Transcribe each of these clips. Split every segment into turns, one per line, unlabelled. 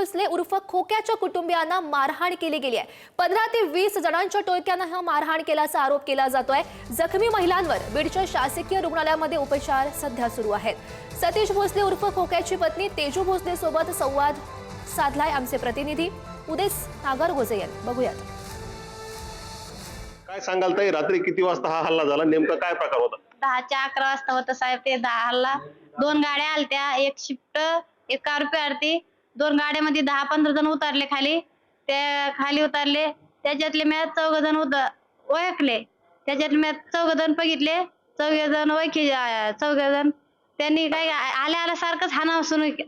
भोसले उर्फ खोक्याच्या कुटुंबियांना मारहाण केली गेली आहे. पंधरा ते वीस जणांच्या टोळक्यानं हा मारहाण केल्याचा आरोप केला जातोय. जखमी महिलांवर बीडच्या शासकीय रुग्णालयामध्ये उपचार सध्या सुरू आहेत. सतीश भोसले उर्फ खोक्याची पत्नी तेजू भोसले सोबत संवाद साधलाय आमचे प्रतिनिधी. उदेश नागरगोजे यांनी. बघूयात.
काय सांगाल ताई? रात्री किती वाजता हा हल्ला झाला? नेमका काय प्रकार होता?
दहाच्या अकरा वाजता होतं साहेब ते दहा हल्ला. दोन गाड्या आलत्या एक शिफ्ट एक कार आरती. दोन गाड्यामध्ये दहा पंधरा जण उतरले खाली. त्या खाली उतरले. त्याच्यातले मी चौघ जण उत ओळखले. त्याच्यातले मी चौघ जण बघितले. चौघे जण ओळखी चौघ जण. त्यांनी काय आल्या आल्या सारखंच हाना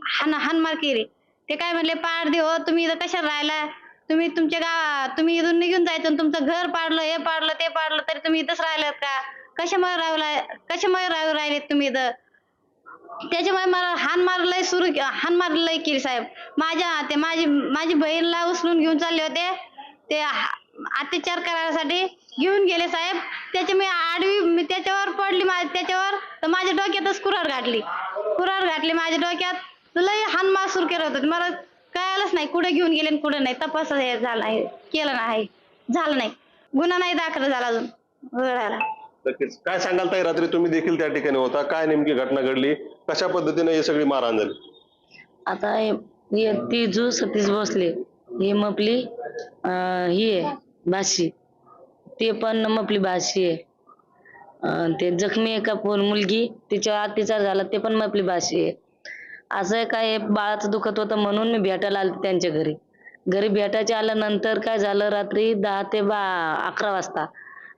हान हानमार केली. ते काय म्हणले पाड दे हो तुम्ही इथं कशाला राहिला? तुम्ही तुमच्या गावा तुम्ही इथून निघून जायचं आणि तुमचं घर पाडलं हे पाडलं ते पाडलं तरी तुम्ही इथंच राहिलात का? कशामुळे राहू कशामुळे राहू राहिलेत तुम्ही इथं? त्याच्यामुळे मला हान मार लय सुरू हान मार लय केली साहेब. माझ्या ते माझी माझी बहीणला उचलून घेऊन चालले होते. ते अत्याचार करायसाठी घेऊन गेले साहेब. त्याच्या मी आडवी मी त्याच्यावर पडली त्याच्यावर. तर माझ्या डोक्यातच कुरार घातली कुरार घातली माझ्या डोक्यात. लय हान मार सुरू केलं होतं. मला कळालंच नाही कुठे घेऊन गेले आणि कुठे नाही. तपास हे झाला नाही केलं नाही झालं नाही. गुन्हा नाही दाखल झाला अजून. वगळायला
नक्कीच. काय सांगाल ताई रात्री तुम्ही देखील त्या ठिकाणी होता. काय नेमकी घटना घडली? कशा पद्धतीने हे सगळी मारहाण झाली?
आता हे हे सतीश भोसले हे मपली अं, ही आहे भाषी ते पण मपली भाषी आहे. अं, ते जखमी आहे का पोर मुलगी तिच्यावर अत्याचार झाला ते पण मपली भाषी आहे. असं आहे काय बाळाचं दुखत होतं म्हणून मी भेटायला आले त्यांच्या घरी. घरी भेटायच्या आल्यानंतर काय झालं रात्री दहा ते बा अकरा वाजता.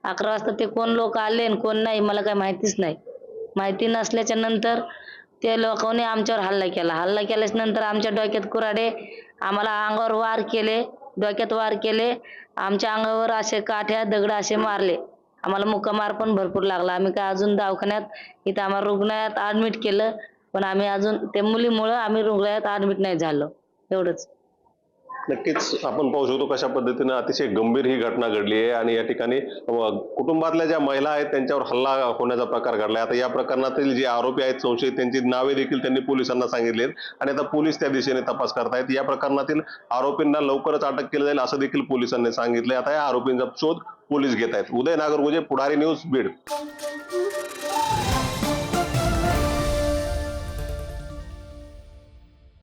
अकरा वाजता ते कोण लोक आले आणि कोण नाही मला काही माहितीच नाही. माहिती नसल्याच्या नंतर ते लोकांनी आमच्यावर हल्ला केला. हल्ला केल्याच्यानंतर आमच्या डोक्यात कुराडे आम्हाला अंगावर वार केले डोक्यात वार केले. आमच्या अंगावर असे काठ्या दगड असे मारले. आम्हाला मुक्कामार पण भरपूर लागला. आम्ही काय अजून दवाखान्यात इथं आम्हाला रुग्णालयात ऍडमिट केलं पण आम्ही अजून ते मुलीमुळं आम्ही रुग्णालयात ऍडमिट नाही झालो. एवढंच.
नक्कीच आपण पाहू शकतो कशा पद्धतीने अतिशय गंभीर ही घटना घडली आहे आणि या ठिकाणी कुटुंबातल्या ज्या महिला आहेत त्यांच्यावर हल्ला होण्याचा प्रकार घडलाय. आता या प्रकरणातील जे आरोपी आहेत संशयित त्यांची नावे देखील त्यांनी पोलिसांना सांगितली आहेत आणि आता पोलीस त्या दिशेने तपास करतायत. या प्रकरणातील आरोपींना लवकरच अटक केली जाईल असं देखील पोलिसांनी सांगितलंय. आता या आरोपींचा शोध पोलीस घेत आहेत उदय नागरगोजे पुढारी न्यूज बीड.